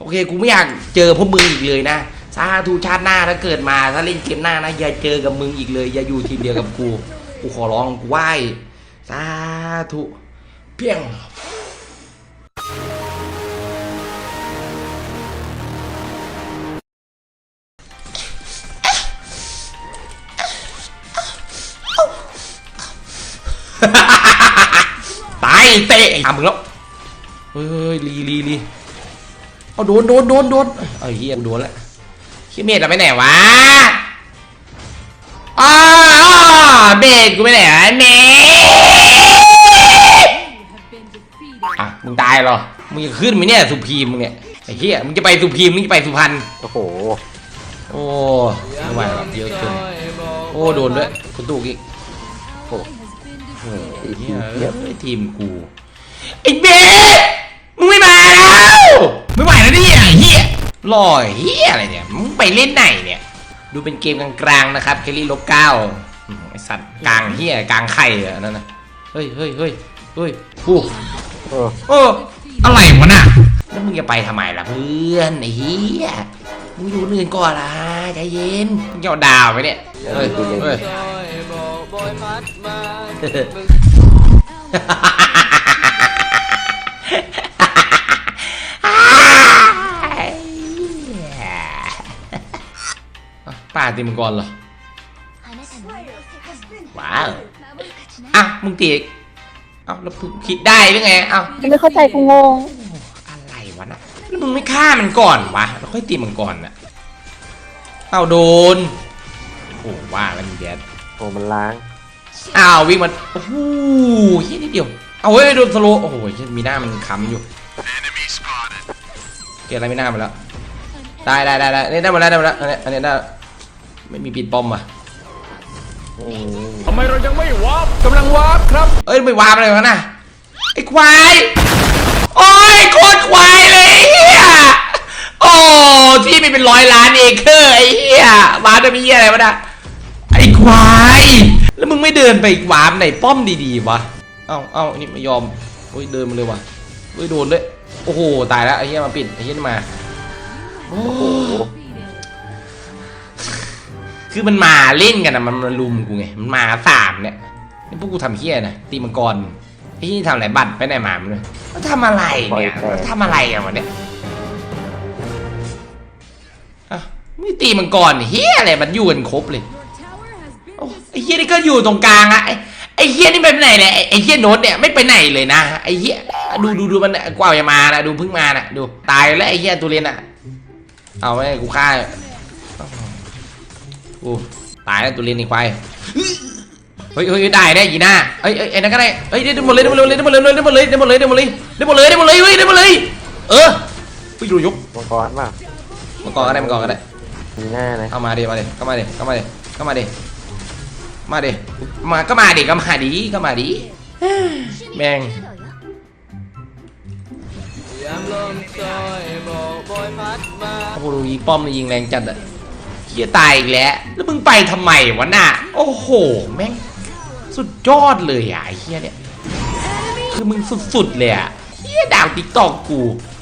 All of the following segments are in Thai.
โอเค กูไม่อยากเจอพวกมึงอีกเลยนะสาธุชาติหน้าถ้าเกิดมาถ้าเล่นเกมหน้านะอย่าเจอกับมึงอีกเลย อย่าอยู่ทีมเดียวกับกูกูขอร้องกูไหว้สาธุเพียงตายเตะทำมึงแล้วเฮ้ยลีลีลี เอาโดนโดนโดนโดนเอาเฮียกูโดนแล้วขี้เมียจะไปไหนวะอ้าวเบรกกูไปไหนวะเมอะมึงตายเหรอ มึงจะขึ้นไหมเนี่ยสุพีมมึงเนี่ยไอ้เฮียมึงจะไปสุพีมมึงจะไปสุพรรณโอ้โหโอ้ไม่ไหวหรอกเยอะเกินโอ้โดนด้วยคุณตูกอีกโอ้โอ้ทีเฮีมยเยอะเอ้ยทีมกูไอ้เบสมึงไม่มาแล้ว ไม่ไหวแล้วเนี่ยไอ้เฮียลอยเฮียอะไรเนี่ยมึงไปเล่นไหนเนี่ย ดูเป็นเกมกลางๆนะครับแคลรี่ลบเก้าอืมไอสัตว์กลางเฮียกลางไข่อะนั่นนะเฮ้ยเฮ้ยเฮ้ยเฮ้ยกูเออโอ้อะไรวะน่ะแล้วมึงจะไปทำไมล่ะเพื่อนไอ้เฮียมึงอยู่คนอื่นก่อนละใจเย็นมึงจะเอาดาวไปเนี่ยเฮ้ยเฮ้ย ป้าตีมังกรเหรอ ว้าว อะ มึงตีอีกเอ้าแล้วมึงคิดได้หรือไง เอ้าไม่เข้าใจกูงง อะไรวะนะแล้วมึงไม่ฆ่ามันก่อนวะ แล้วค่อยตีมังกรน่ะ เอ้าโดน โอ้ว่าแล้วมีแดดโอ้มันล้าง อ้าววิ่งมาโอ้โหเฮียนิดเดียว เอาเฮ้ยโดนสโลว์โอ้โหเหี้ยมีหน้ามันค้ำอยู่เกลียดอะไรไม่น่ามาแล้ว ได้ได้ได้ได้นี่ได้หมดแล้วได้หมดแล้วอันนี้อันนี้ได้ ไม่มีปิดบอมอะอืมทำไมเรายังไม่วาร์ปกำลังวาร์ปครับ เอ้ยไม่วาร์ปอะไรวะน่ะไอ้ควายโอ้ยโคตรควายเลยเฮียโอ้ที่มีเป็นร้อยล้านเอเคอร์ไอ้เฮียวาร์ปจะมีเฮียอะไรวะน่ะไอ้ควายแล้วมึงไม่เดินไปวาร์ปไหนป้อมดีๆวะเอ้าเอ้าอันนี่ไม่ยอมโอ้ยเดินมาเลยวะโอ้ยโดนด้วยโอ้โหตายแล้วไอ้เฮียมาปิดไอ้เฮียนี่มาโอ้โอ้โห คือมันมาเล่นกันอะมันมาลุมกูไงมันมาสามเนี่ยนี่พวกกูทำเฮี้ยนะตีมังกรไอ้ที่ทำอะไรบัตรไปไหนมามันเลยมันทำอะไรเนี่ยมันทำอะไรอะวันเนี้ยอะไม่ตีมังกรเฮี้ยอะไรมันอยู่กันครบเลยโอ้ไอ้เฮี้ยนี่ก็อยู่ตรงกลางอะไอ้ไอ้เฮี้ยนี่ไปไหนเนี่ยไอ้ไอ้เฮี้ยโน้ตเนี่ยไม่ไปไหนเลยนะไอ้เฮี้ยดูดูดูมันกว่าจะมานะดูเพิ่งมานะดูตายแล้วไอ้เฮี้ยตัวเรียนอะเอาไว้กูฆ่า กูตายแล้วตัวเรียนอีกไปเฮ้ยเฮ้ยได้ได้ยีน่าเอ้ยเอ้ยไอ้นั่นก็ได้เฮ้ยได้หมดเลยได้หมดเลยได้หมดเลยได้หมดเลยได้หมดเลยได้หมดเลยได้หมดเลยได้หมดเลยเฮ้ยได้หมดเลยเออไปดูยกมังกรป่ะมังกรก็ได้มังกรก็ได้มีหน้านะเอามาดิมาดิเข้ามาดิเข้ามาดิเข้ามาดิมาดิมาก็มาดิก็มาดิก็มาดิแม่งยามลมซอยบอกบอยพัดมาโอ้โหยิงป้อมนี่ยิงแรงจัดอะ เฮียตายอีกแล้ว แล้วมึงไปทำไมวะน่ะ โอ้โห แม่ง สุดยอดเลยอะไอ้เฮียเนี่ย คือมึงสุดๆเลยอะเฮียดาวติ๊กตอกกู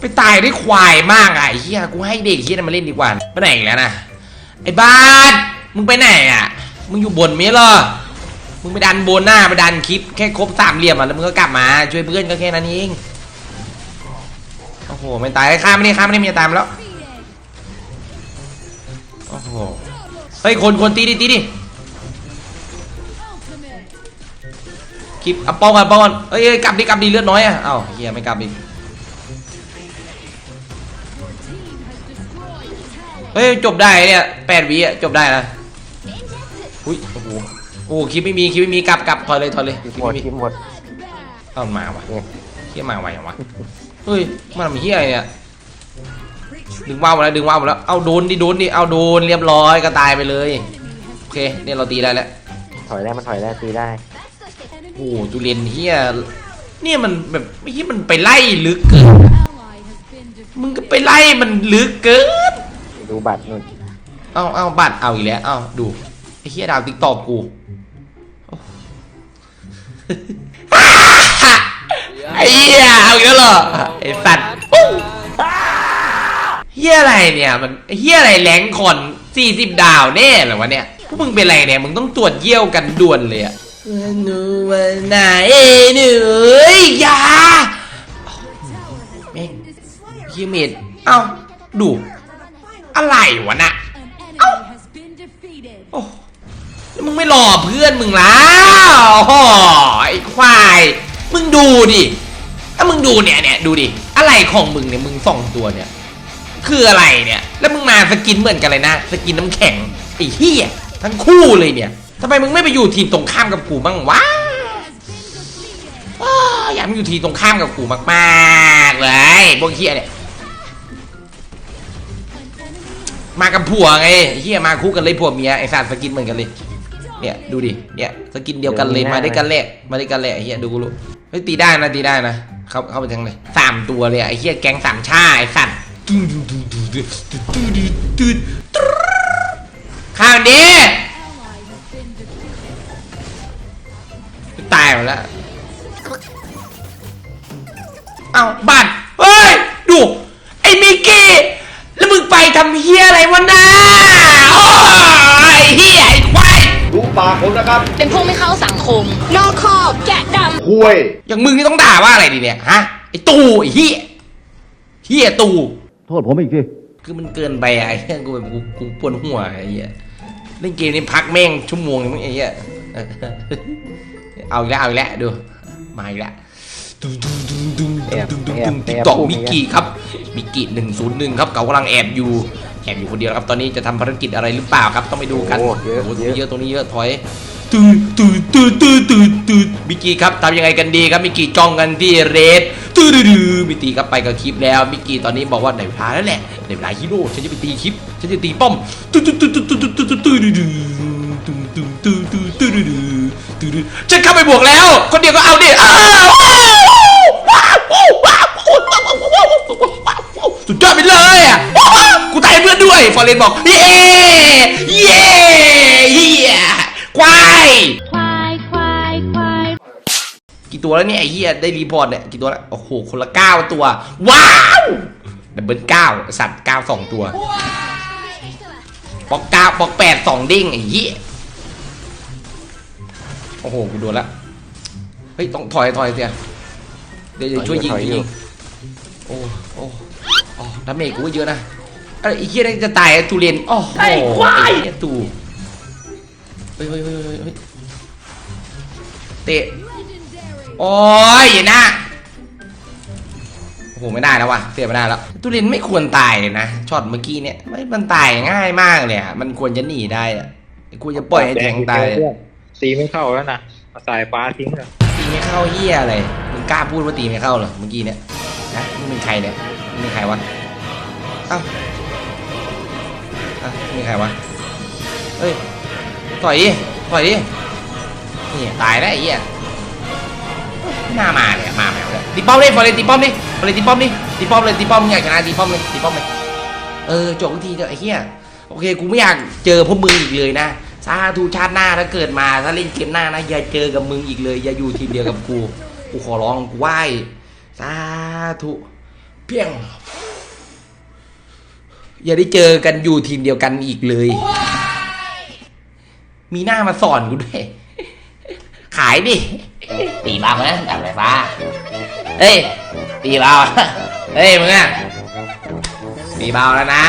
ไปตายได้ควายมากอะไอ้เฮียกูให้เด็กเฮียนั่นมาเล่นดีกว่า ไปไหนอีกแล้วนะ ไอ้บ้านมึงไปไหนอะ มึงอยู่บนมั้ยเหรอมึงไปดันบนหน้าไปดันคลิปแค่ครบสามเหลี่ยมอะแล้วมึงก็กลับมาช่วยเพื่อนก็แค่นั้นเอง โอ้โหไม่ตายข้ามไม่ได้ข้ามไม่ได้มีตามแล้ว โอ้โหเฮ้ยคนคนตีดิตีดิคลิปเอาป้องกันป้องกันเอ้ยเอ้ยกลับดิกลับดิเลือดน้อยอะเอ้าเฮียไม่กลับอีกเฮ้ยจบได้เนี่ยแปดวิอะจบได้นะอุ้ยโอ้โหโอ้โหคลิปไม่มีคลิปไม่มีกลับกลับถอยเลยถอยเลยคลิปหมดไม่มีทีมหมดเอ้ามันมาว่ะเนี่ยเฮียมาไวอย่างวะเฮ้ยมันทำเฮียอะไรเนี่ย ดึงว่าวมาแล้วดึงว่าวมาแล้ว เอาโดนดิโดนดิเอาโดนเรียบร้อยก็ตายไปเลย โอเคเนี่ยเราตีได้แล้วถอยได้มันถอยได้ตีได้โอ้โหจุเรียนเฮียเนี่ยมันแบบไม่ใช่มันไปไล่ลึกเกินอะมึงก็ไปไล่มันลึกเกิน ดูบัตรนู่นเอาเอาบัตรเอาอีกแล้วเอาดูไอ้เฮียดาวติ๊กตอกกูโอ้ไอ้เฮียเอาอีกแล้วเหรอไอ้สัตว์อู้ เฮียอะไรเนี่ยมันเฮียอะไรแรงคอนสี่สิบดาวแน่เหรอวะเนี่ยพวกมึงเป็นไรเนี่ยมึงต้องตรวจเยี่ยวกันด่วนเลยอะหนูวันไหนหนูอ้ยยาแม่งเฮียเมดเอ้าดูอะไรวะน่ะ An enemy has been defeated. โอ้มึงไม่รอเพื่อนมึงแล้วโอ้โหไอ้ควายมึงดูดิถ้ามึงดูเนี่ยเนี่ยดูดิอะไรของมึงเนี่ยมึงส่องตัวเนี่ย คืออะไรเนี่ย แล้วมึงมาสกินเหมือนกันเลยนะ สกินน้ำแข็งไอ้เหี้ยทั้งคู่เลยเนี่ยทำไมมึงไม่ไปอยู่ทีมตรงข้ามกับกูบ้างวะว้าวอยากมาอยู่ทีมตรงข้ามกับกูมากๆเลยพวกเหี้ยเนี่ยมากับผัวไงไอ้เฮียมาคู่กันเลยผัวเมียไอ้สัตว์สกินเหมือนกันเลย เนี่ยดูดิเนี่ยสกินเดียวกันเลยมาด้วยกันแหละมาด้วยกันแหละไอ้เฮียดูกูรู้เฮ้ยตีได้นะตีได้นะเข้าเข้าไปทั้งเลยสามตัวเลยอะไอ้เฮียแก๊งสามชาไอ้สัตว์ ข้างดีตายหมดแล้วเอาบ้านเฮ้ย ดู ไอ้มิกกี้ แล้วมึงไปทำเฮียอะไรวะน้าโอ้ยเฮียไอ้ควายดูปากผมนะครับเป็นพวกไม่เข้าสังคม นอกขอบแกะดคุยอย่างมึงนี่ต้องด่าว่าอะไรดีเนี่ย ฮะ ไอ้ตู่ไอ้เฮียเฮียตู่ โทษผมอีกทีคือมันเกินไปไอ้เหี้ยกูแบบกูกูปวดหัวไอ้เหี้ยเล่นเกมนี้พักแม่งชั่วโมงไอ้เหี้ยเอาอีกแล้วเอาอีกแล้วดูมาอีกแล้วดุมดุมดุมดุมดุมดุมดุมติ๊กตอกมิกกี้ครับมิกกี้หนึ่งศูนย์หนึ่งครับเขากำลังแอบอยู่แอบอยู่คนเดียวครับตอนนี้จะทำภารกิจอะไรหรือเปล่าครับต้องไปดูกันโอ้โอ้โหเยอะเยอะตรงนี้เยอะถอยตื่นตื่นตื่นตื่นตื่นตื่นมิกกี้ครับทำยังไงกันดีครับมิกกี้จ้องกันที่เรด ตื้อดื้มิตีครับไปกับคลิปแล้วมิกกี้ตอนนี้บอกว่าในเวลาแล้วแหละในเวลาฮีโร่ฉันจะไปตีคลิปฉันจะตีป้อมตื้ดตื้ดตื้ดตื้ดตื้ดตื้ดตื้อดื้อตื้ดตื้ดตื้อตื้อตื้อดื้อตื้อดื้อฉันเข้าไปบวกแล้ว คนเดียวก็เอาดดอ้าวสุดยอดไปเลยอะกูตายเพื่อนด้วยฟอร์เรนบอกเย่เย่เย่ควาย แล้วเนี่ยไอ้เหี้ยได้รีพอร์ตเนี่ยกี่ตัวแล้วโอ้โหคนละเก้าตัว ว้าวดับเบิลเก้าสัตว์เก้าสองตัวปอกเก้าปอกแปดสองเด้งไอ้เหี้ยโอ้โหกูโดนละเฮ้ยต้องถอยถอยเสียเดี๋ยวเดี๋ยวช่วยยิงถอยช่วยอยู่ยิงโอ้โอ้โอ้ดาเมจกูก็เยอะนะเอ้ยไอ้เหี้ยนี่จะตายไอ้ตูเรียนโอ้โหไอ้ควายไอ้ตูเฮ้ยเฮ้ยเฮ้ยเฮ้ยเฮ้ยเตะ โอ้ยอย่าหน้าโอ้โหไม่ได้แล้วว่ะเสียไม่ได้แล้วตุลินไม่ควรตายเลยนะช็อตเมื่อกี้เนี่ยไม่มันตายง่ายมากเลยอะมันควรจะหนีได้อะควรจะปล่อยให้แทงตายตีไม่เข้าแล้วนะมาสายฟ้าทิ้งเลยตีไม่เข้าเฮียอะไรมึงกล้าพูดว่าตีไม่เข้าเหรอเมื่อกี้เนี่ยนะมึงเป็นใครเนี่ยมึงเป็นใครวะเอ้าเอ้ามึงเป็นใครวะเฮ้ย ต่อยดิ ต่อยดิ นี่ตายแล้วไอ้เหี้ยห น้ามาเนี่ยมาแบบเลยตีป้อมเลยฟอร์เรนตีป้อมดิฟอร์เรนตีป้อมดิตีป้อมเลยตีป้อมอยากชนะตีป้อมเลยตีป้อมเลยเออจบทีเถอะไอ้เหี้ยโอเคกูไม่อยากเจอพวกมึงอีกเลยนะสาธุชาติหน้าถ้าเกิดมาถ้าเล่นเกมหน้านะอย่าเจอกับมึงอีกเลย อย่าอยู่ทีมเดียวกับกูกูขอร้องกูไหว้สาธุเพียง อย่าได้เจอกันอยู่ทีมเดียวกันอีกเลย มีหน้ามาสอนกูด้วย ขายดิตีเบานะดาบไฟฟ้าเฮ้ยตีเบาเฮ้ยมึงอะตีเบาแล้วนะ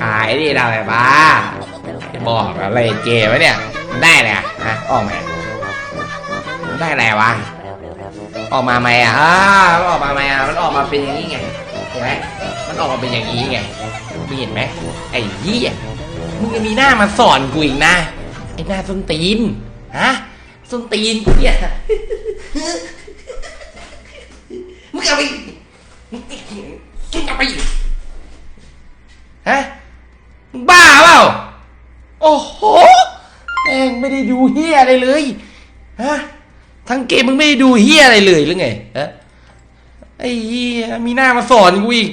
ขายดิดาบไฟฟ้าบอกอะไรเกวะเนี่ยได้เลยอะฮะออกมาได้อะไรวะออกมาไหมอะอ้ามันออกมาไหมอะมันออกมาเป็นอย่างนี้ไงเห็นไหมมันออกมาเป็นอย่างนี้ไงมึงเห็นไหมไอ้เหี้ยมึงยังมีหน้ามาสอนกูอีกนะไอ้หน้าส้นตีนฮะ ส้นตีนเนี่ยมึงเอาไปมึงเอาไปฮะมึงบ้าเปล่าโอ้โหแม่งไม่ได้ดูเฮียอะไรเลยฮะทั้งเกมมึงไม่ได้ดูเฮียอะไรเลยหรือไงฮะไอ้เฮียมีหน้ามาสอนกูอีก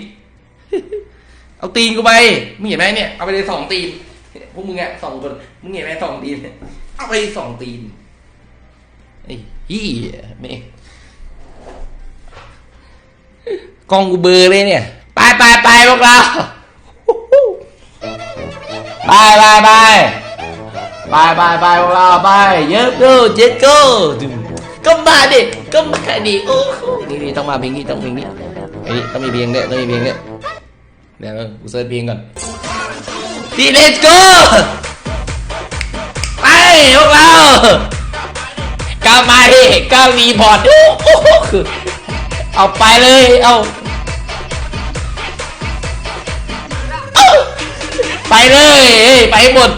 เอาตีนกูไปมึงเห็นไหมเนี่ยเอาไปเลยสองตีนพวกมึงอะสองคนมึงเห็นไหมสองตีนเอาไปสองตีน เฮียแม่กองกูเบอร์เลยเนี่ย ไปไปไปพวกเรา ไปไปไปไปไปไปพวกเราไปเยอะโก้เจ็ดโก้ก็มาดิก็มาดิโอ้โหนี่นี่ต้องมาเพลงนี้ต้องเพลงนี้ไอ้นี่ต้องมีเพลงเนี่ยต้องมีเพลงเนี่ยเดี๋ยวกูเซิร์ชเพลงก่อนดีเลสโก้ไปพวกเรา ก้ามาดิก้าวรีพอร์ตเอาไปเลยเอาไปเลย ไปหมด